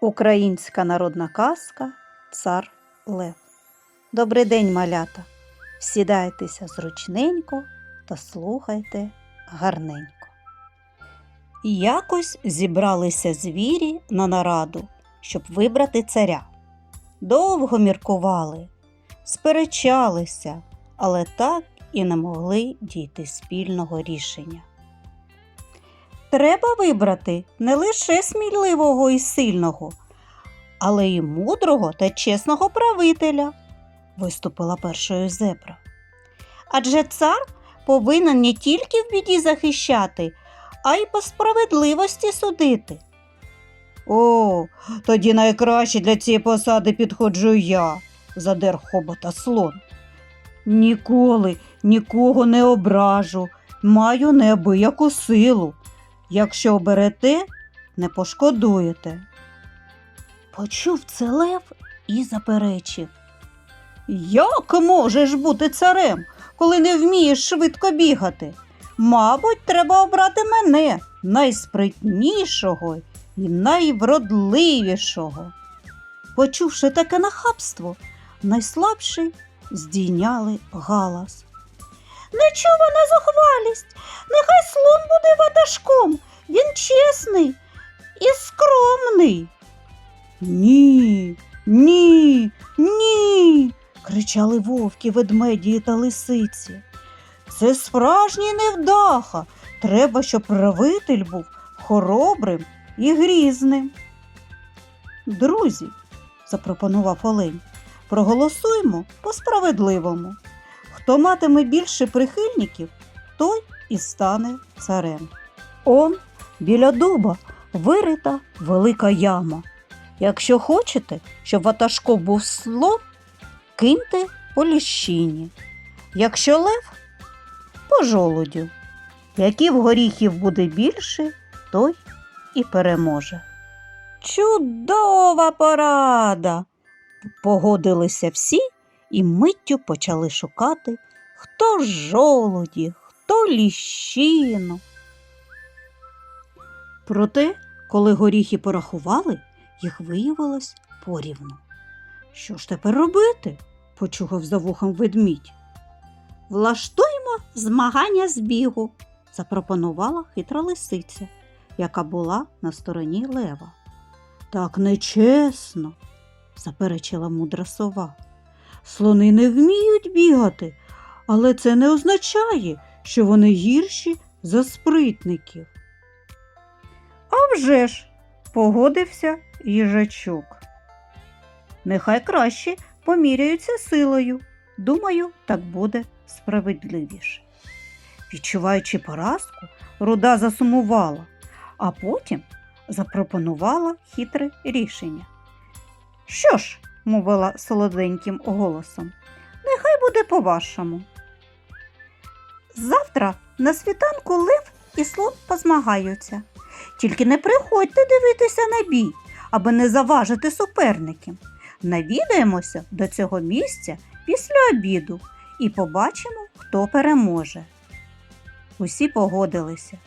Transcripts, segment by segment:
Українська народна казка Цар Лев. Добрий день, малята. Сідайтеся зручненько та слухайте гарненько. Якось зібралися звірі на нараду, щоб вибрати царя. Довго міркували, сперечалися, але так і не могли дійти спільного рішення. Треба вибрати не лише сміливого і сильного, але й мудрого та чесного правителя, виступила першою зебра. Адже цар повинен не тільки в біді захищати, а й по справедливості судити. О, тоді найкраще для цієї посади підходжу я, задер хобота слон. Ніколи нікого не ображу, маю неабияку силу. Якщо оберете, не пошкодуєте. Почув це лев і заперечив. Як можеш бути царем, коли не вмієш швидко бігати? Мабуть, треба обрати мене, найспритнішого і найвродливішого. Почувши таке нахабство, найслабші здійняли галас. Нечувана зухвалість, нехай слон буде ватажком, він чесний і скромний. Ні, ні, ні. кричали вовки, ведмеді та лисиці. Це справжній невдаха. Треба, щоб правитель був хоробрим і грізним. Друзі, запропонував Олень, проголосуймо по справедливому. Хто матиме більше прихильників, той і стане царем. Он біля дуба вирита велика яма. Якщо хочете, щоб ватажком був слон, киньте по ліщині. Якщо лев по жолудю. Яків горіхів буде більше, той і переможе. Чудова порада! Погодилися всі і миттю почали шукати, хто жолуді, хто ліщину. Проте, коли горіхи порахували, їх виявилось порівну. Що ж тепер робити? почухав за вухом ведмідь. Влаштуємо змагання з бігу, запропонувала хитра лисиця, яка була на стороні лева. Так нечесно, заперечила мудра сова. Слони не вміють бігати, але це не означає, що вони гірші за спритників. «А вже ж!» – погодився їжачок. Нехай краще поміряються силою. Думаю, так буде справедливіше. Відчуваючи поразку, руда засумувала, а потім запропонувала хитре рішення. Що ж, мовила солоденьким голосом, нехай буде по-вашому. Завтра на світанку лев і слон позмагаються. Тільки не приходьте дивитися на бій, аби не заважити суперникам. Навідаємося до цього місця після обіду і побачимо, хто переможе. Усі погодилися.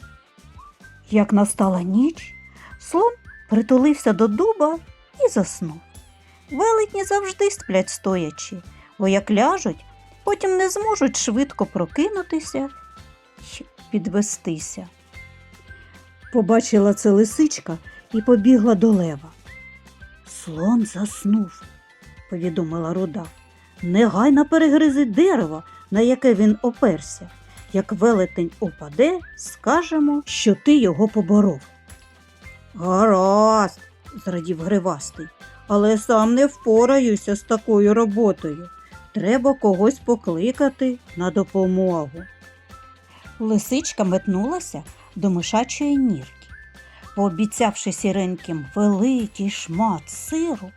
Як настала ніч, слон притулився до дуба і заснув. Велетні завжди сплять стоячи, бо як ляжуть, потім не зможуть швидко прокинутися й підвестися. Побачила це лисичка і побігла до лева. Слон заснув, повідомила руда. Негайно перегризи дерево, на яке він оперся. Як велетень упаде, скажемо, що ти його поборов. Гаразд, зрадів гривастий, але сам не впораюся з такою роботою. Треба когось покликати на допомогу. Лисичка метнулася до мишачої нірки. Пообіцявши сіреньким великий шмат сиру,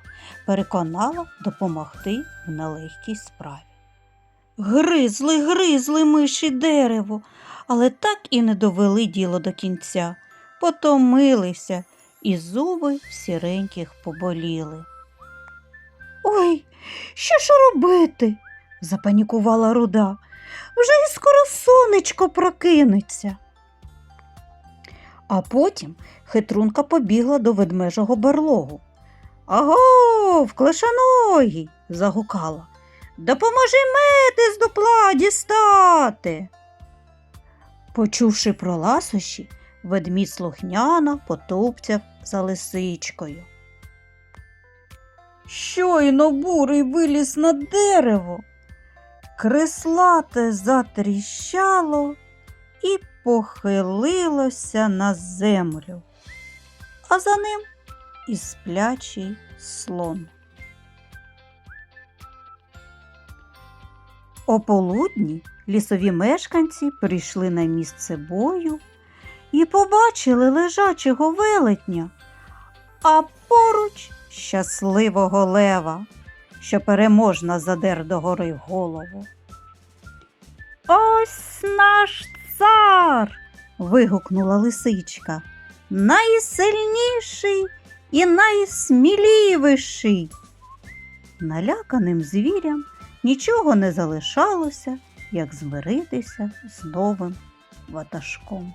переконала допомогти в нелегкій справі. Гризли, гризли миші дерево, але так і не довели діло до кінця, потомилися, і зуби сіреньких поболіли. Ой, що ж робити? запанікувала руда. Вже і скоро сонечко прокинеться. А потім хитрунка побігла до ведмежого барлогу. Агов, клешаногий, загукала. Допоможи мети з дупла дістати. Почувши про ласощі, ведмідь слухняно потупцяв за лисичкою. Щойно бурий виліз на дерево, креслате затріщало і похилилося на землю, а за ним і сплячий слон. О полудні лісові мешканці прийшли на місце бою і побачили лежачого велетня, а поруч щасливого лева, що переможно задер догори голову. Ось наш цар. вигукнула лисичка. Найсильніший і найсміливіший. Наляканим звірям нічого не залишалося, як змиритися з новим ватажком.